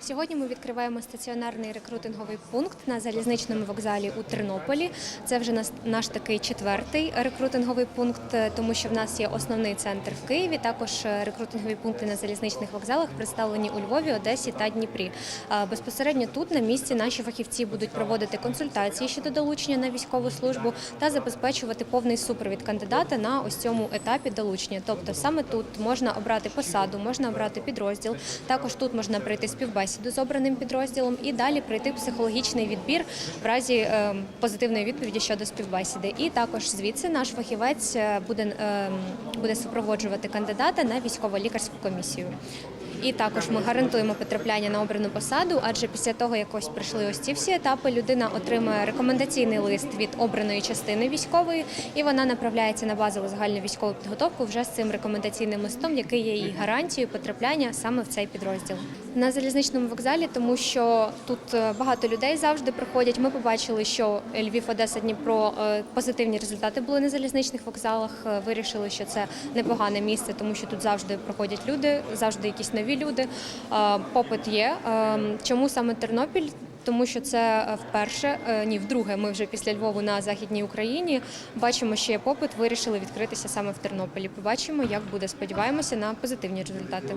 Сьогодні ми відкриваємо стаціонарний рекрутинговий пункт на залізничному вокзалі у Тернополі. Це вже наш такий четвертий рекрутинговий пункт, е, тому що в нас є основний центр в Києві. Також е, рекрутингові пункти на залізничних вокзалах представлені у Львові, Одесі та Дніпрі. Безпосередньо тут на місці наші фахівці будуть проводити консультації щодо долучення на військову службу та забезпечувати повний супровід кандидата на ось цьому етапі долучення. Тобто саме тут можна обрати посаду, можна обрати підрозділ. Також тут можна пройти співбесіду з обраним підрозділом і далі пройти психологічний відбір в разі е, позитивної відповіді щодо співбесіди. І також звідси наш фахівець е, буде, е, буде супроводжувати кандидата на військово-лікарську комісію. І також ми гарантуємо потрапляння на обрану посаду, адже після того, як ось пройшли ось ці всі етапи, людина отримує рекомендаційний лист від обраної частини військової, і вона направляється на базову загальну військову підготовку вже з цим рекомендаційним листом, який є її гарантією потрапляння саме в цей підрозділ. На залізничному вокзалі, тому що тут е, багато людей завжди приходять. Ми побачили, що Львів, Одеса, Дніпро е, позитивні результати були на залізничних вокзалах. Е, Вирішили, що це непогане місце, тому що тут завжди проходять люди, завжди якісь нові люди. Попит є. Е, Чому саме Тернопіль? Тому що це вперше, ні, вдруге, ми вже після Львову на західній Україні бачимо, що є попит. Вирішили відкритися саме в Тернополі. Побачимо, як буде. Сподіваємося на позитивні результати.